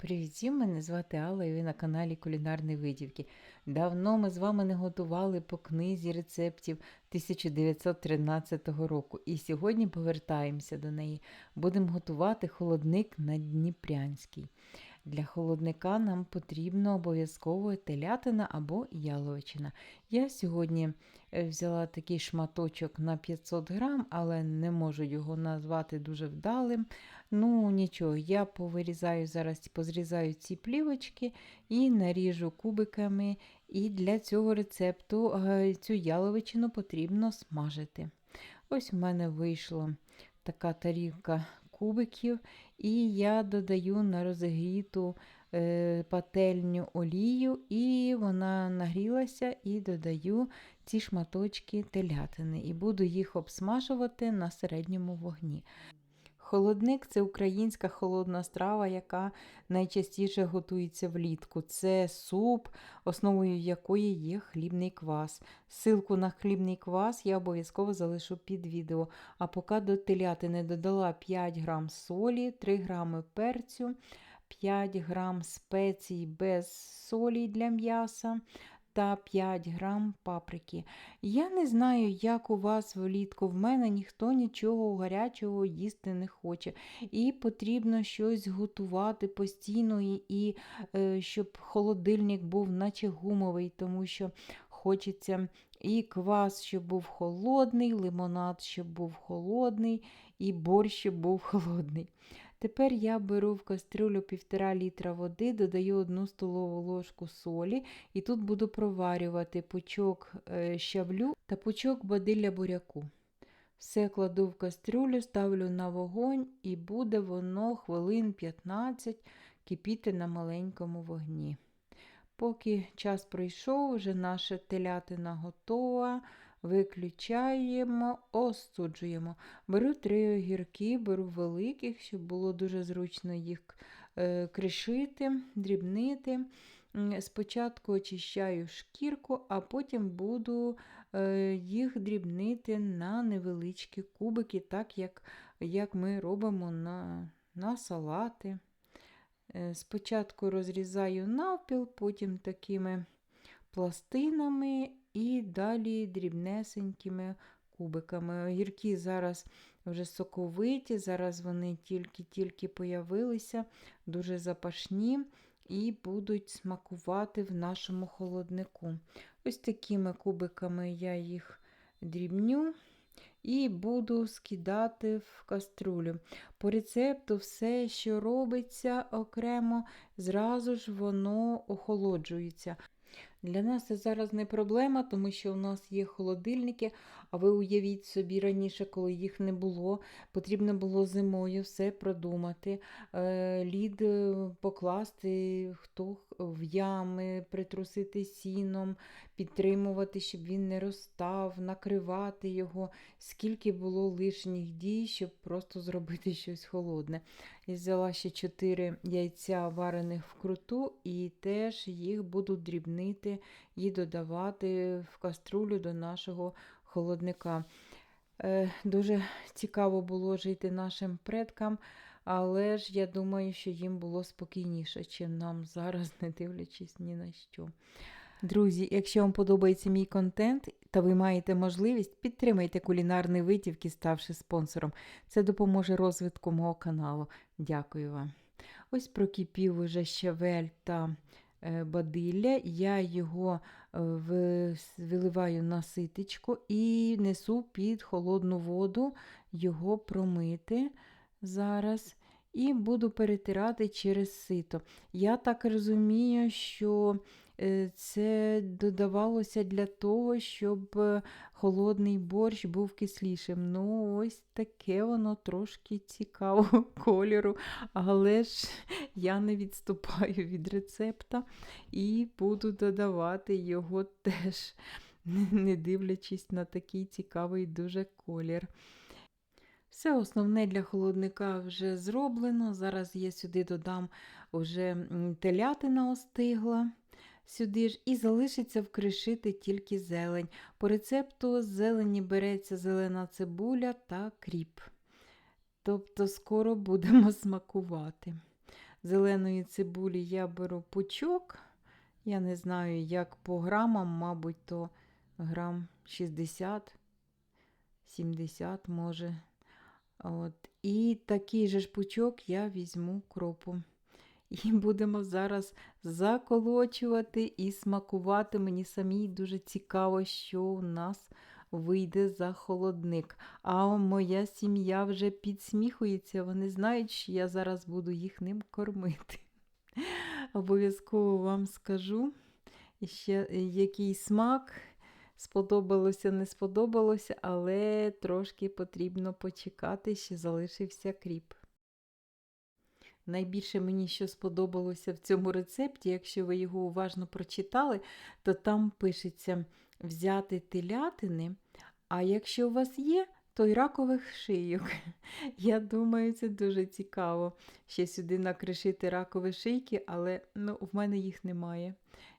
Привіт мене звати Алла і ви на каналі Кулінарні Видівки. Давно ми з вами не готували по книзі рецептів 1913 року. І сьогодні повертаємося до неї. Будемо готувати холодник на Дніпрянський. Для холодника нам потрібно обов'язково телятина або яловичина. Я сьогодні е, взяла такий шматочок на 500 грам, але не можу його назвати дуже вдалим. Ну, нічого, я повирізаю зараз, позрізаю ці плівочки і наріжу кубиками. І для цього рецепту е, цю яловичину потрібно смажити. Ось в мене вийшла така тарілка кубиків, і я додаю на розігріту е, пательню олію, і вона нагрілася, і додаю ці шматочки телятини. І буду їх обсмажувати на середньому вогні. Холодник це українська холодна страва, яка найчастіше готується влітку. Це суп, основою якої є хлібний квас. Силку на хлібний квас я обов'язково залишу під відео. А поки до телятини додала 5 грам солі, 3 грами перцю, 5 грам спецій без солі для м'яса. Та 5 грам паприки. Я не знаю, як у вас влітку. В мене ніхто нічого гарячого їсти не хоче. І потрібно щось готувати постійно, і, і е, щоб холодильник був наче гумовий, тому що хочеться і квас, щоб був холодний, лимонад, щоб був холодний, і борщ, щоб був холодний. Тепер я беру в кастрюлю 1,5 літра води, додаю 1 столову ложку солі, і тут буду проварювати пучок е, щавлю та пучок бадилля буряку. Все кладу в кастрюлю, ставлю на вогонь, і буде воно хвилин 15 кипіти на маленькому вогні. Поки час пройшов, вже наша телятина готова. Виключаємо, остуджуємо. Беру три огірки, беру великих, щоб було дуже зручно їх е, кришити, дрібнити. Спочатку очищаю шкірку, а потім буду е, їх дрібнити на невеличкі кубики, так як як ми робимо на, на салати. Е, спочатку розрізаю навпіл, потім такими пластинами і далі дрібнесенькими кубиками. Огірки зараз вже соковиті, зараз вони тільки-тільки появилися, дуже запашні і будуть смакувати в нашому холоднику. Ось такими кубиками я їх дрібню. І буду скидати в каструлю. По рецепту все, що робиться окремо, зразу ж воно охолоджується. Для нас це зараз не проблема, тому що у нас є холодильники, а ви уявіть собі раніше, коли їх не було, потрібно було зимою все продумати, е, лід е, покласти хто в ями, притрусити сіном, підтримувати, щоб він не розстав, накривати його, скільки було лишніх дій, щоб просто зробити щось холодне. Я взяла ще 4 яйця варених вкруту і теж їх буду дрібнити і додавати в каструлю до нашого холодника. Е, Дуже цікаво було жити нашим предкам, але ж я думаю, що їм було спокійніше, чим нам зараз, не дивлячись ні на що. Друзі, якщо вам подобається мій контент та ви маєте можливість, підтримайте кулінарні витівки, ставши спонсором. Це допоможе розвитку мого каналу. Дякую вам. Ось прокипів уже щавель та е, бадилля. Я його е, виливаю на ситечко і несу під холодну воду його промити зараз. І буду перетирати через сито. Я так розумію, що це додавалося для того, щоб е, холодний борщ був кислішим. Ну, ось таке воно трошки цікавого кольору, але ж я не відступаю від рецепта і буду додавати його теж, не дивлячись на такий цікавий дуже колір. Все основне для холодника вже зроблено. Зараз я сюди додам вже телятина остигла. Сюди ж і залишиться вкришити тільки зелень. По рецепту з зелені береться зелена цибуля та кріп. Тобто скоро будемо смакувати. зеленої цибулі я беру пучок. Я не знаю, як по грамам, мабуть, то грам 60, 70 може. От. І такий же ж пучок я візьму кропу. І будемо зараз заколочувати і смакувати. Мені самій дуже цікаво, що у нас вийде за холодник. А моя сім'я вже підсміхується. Вони знають, що я зараз буду їх ним кормити. Обов'язково вам скажу, ще який смак. Сподобалося, не сподобалося, але трошки потрібно почекати, ще залишився кріп. Найбільше мені що сподобалося в цьому рецепті, якщо ви його уважно прочитали, то там пишеться взяти телятини, а якщо у вас є, то й ракових шийок. Я думаю, це дуже цікаво. Ще сюди накришити ракові шийки, але ну, в мене їх немає.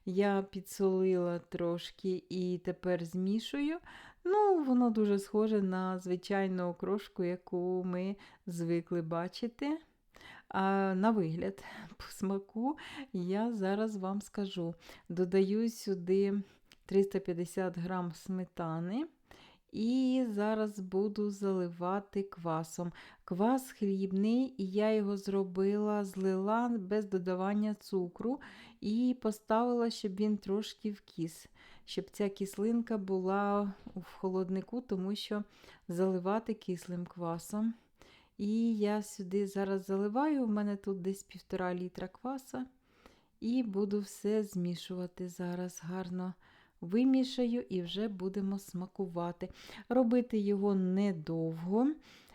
Я підсолила трошки і тепер змішую. Ну, воно дуже схоже на звичайну окрошку, яку ми звикли бачити. А на вигляд, по смаку, я зараз вам скажу. Додаю сюди 350 грам сметани. І зараз буду заливати квасом. Квас хлібний, і я його зробила, злила без додавання цукру і поставила, щоб він трошки вкіс, щоб ця кислинка була в холоднику, тому що заливати кислим квасом. І я сюди зараз заливаю, у мене тут десь півтора літра кваса. І буду все змішувати зараз гарно вимішаю і вже будемо смакувати. Робити його недовго.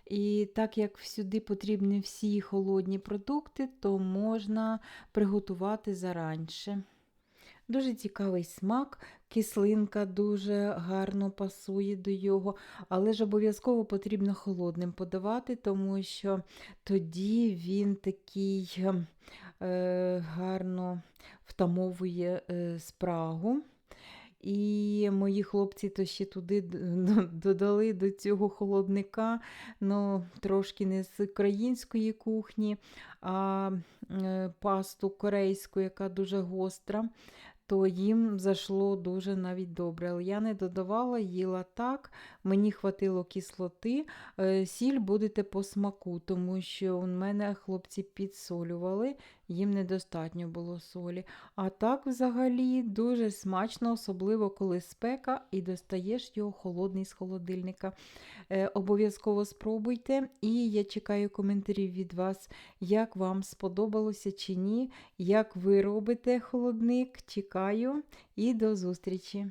І так як сюди потрібні всі холодні продукти, то можна приготувати заранше. Дуже цікавий смак, кислинка дуже гарно пасує до його, але ж обов'язково потрібно холодним подавати, тому що тоді він такий е, гарно втамовує е, спрагу. І мої хлопці то ще туди додали до цього холодника, ну, трошки не з української кухні, а е, пасту корейську, яка дуже гостра то їм зайшло дуже навіть добре. Але я не додавала, їла так, мені хватило кислоти. Е, сіль будете по смаку, тому що у мене хлопці підсолювали, їм недостатньо було солі. А так, взагалі, дуже смачно, особливо коли спека і достаєш його холодний з холодильника. Е, обов'язково спробуйте, і я чекаю коментарів від вас, як вам сподобалося чи ні, як ви робите холодник. Чекаю і до зустрічі!